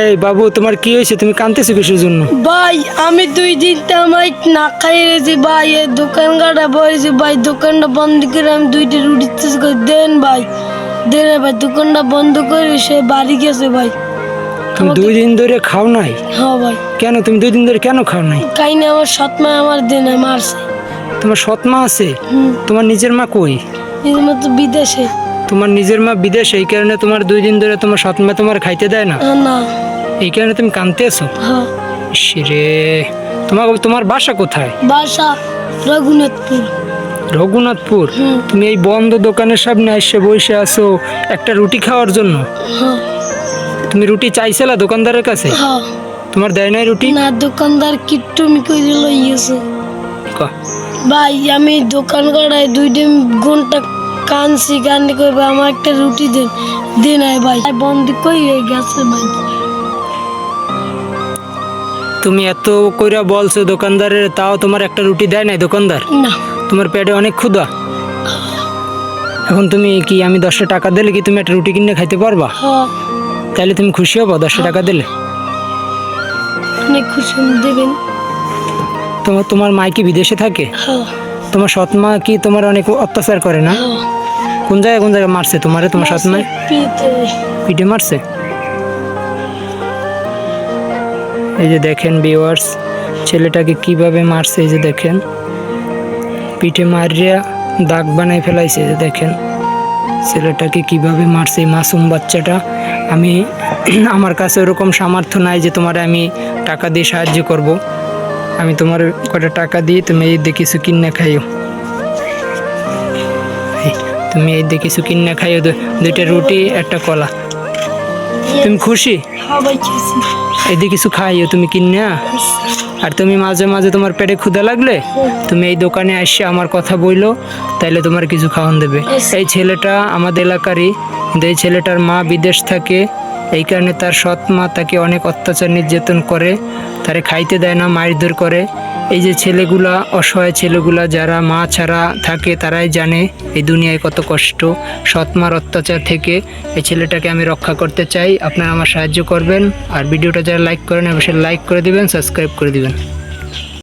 এই বাবু তোমার কি হয়েছে? তুমি কাঁদতেছো কিসের জন্য? ভাই আমি দুই দিন তো না খাই রেছি ভাই। এই দোকান গাড়া বয়েছি ভাই। দোকানটা বন্ধ করে আমি দুইটা রুটি করে। দেন ভাই। দেন ভাই। দোকানটা বন্ধ করে সে বাড়ি গেছে ভাই। তুমি দুই দিন ধরে খাও নাই? হ্যাঁ ভাই। কেন? তুমি দুই দিন ধরে কেন খাও নাই? কাইনে আমার সৎমা আমার দেনে মারছে। তোমার সৎ মা আছে? তোমার নিজের মা কই? এর মতো বিদেশে। তোমার নিজের মা বিদেশ এই কারণে তোমার দুই দিন ধরে তোমার সৎ মা তোমার খাইতে দেয় না? না। এই কারণে তুমি কাঁদতেছো হ্যাঁ। রে তোমার তোমার বাসা কোথায়? বাসা রঘুনাথপুর। রঘুনাথপুর? তুমি এই বন্ধ দোকানের সামনে এসে বসে আছো একটা রুটি খাওয়ার জন্য? হ্যাঁ। তুমি রুটি চাইছিলা দোকানদারের কাছে? হ্যাঁ। তোমার দেয় নাই রুটি? না দোকানদার কিট্টুমি করে লইয়েছে। ক- ভাই আমি দোকান করায় দুই দিন ঘণ্টা কানছি কান্দি করবে আমার একটা রুটি দেন দেন আয় ভাই। বন্ধ কই হয়ে গেছে ভাই। তুমি এত কইরা বলছো দোকানদারের তাও তোমার একটা রুটি দেয় নাই দোকানদার? না। তোমার পেটে অনেক ক্ষুধা। এখন তুমি কি আমি দশটা টাকা দিলে কি তুমি একটা রুটি কিনে খাইতে পারবা? তাহলে তুমি খুশি হব দশটা টাকা দিলে? অনেক খুশি দেবেন। তোমার তোমার মাই কি বিদেশে থাকে? হ। তোমার সৎ মা কি তোমার অনেক অত্যাচার করে না? কোন জায়গায় কোন জায়গায় মারছে তোমারে তোমার সৎ মাই পিতে পিঠে মারছে? এই যে দেখেন ভিউয়ার্স ছেলেটাকে কীভাবে মারছে এই যে দেখেন। পিঠে মারিয়া দাগ বানাই ফেলাইছে এই যে দেখেন। ছেলেটাকে কীভাবে মারছে মাসুম বাচ্চাটা? আমি আমার কাছে ওরকম সামর্থ্য নাই যে তোমার আমি টাকা দিয়ে সাহায্য করব। আমি তোমার কটা টাকা দিয়ে তুমি এই দিয়ে কিছু না খাইও। তুমি এই দিয়ে কিছু না খাইও দুইটা রুটি একটা কলা। তুমি খুশি? এই দেখি সুখাইও কিছু খাইও তুমি কিনা? আর তুমি মাঝে মাঝে তোমার পেটে ক্ষুদা লাগলে তুমি এই দোকানে আসে আমার কথা বইলো, তাইলে তোমার কিছু খাওয়ান দেবে। এই ছেলেটা আমাদের এলাকারই, কিন্তু এই ছেলেটার মা বিদেশ থাকে, এই কারণে তার সৎ মা তাকে অনেক অত্যাচার নির্যাতন করে, তারে খাইতে দেয় না মারধর করে। এই যে ছেলেগুলা, অসহায় ছেলেগুলা যারা মা ছাড়া থাকে, তারাই জানে এই দুনিয়ায় কত কষ্ট। সৎ মার অত্যাচার থেকে এই ছেলেটাকে আমি রক্ষা করতে চাই। আপনারা আমার সাহায্য করবেন, আর ভিডিওটা যারা লাইক করেন, অবশ্যই লাইক করে দিবেন, সাবস্ক্রাইব করে দিবেন।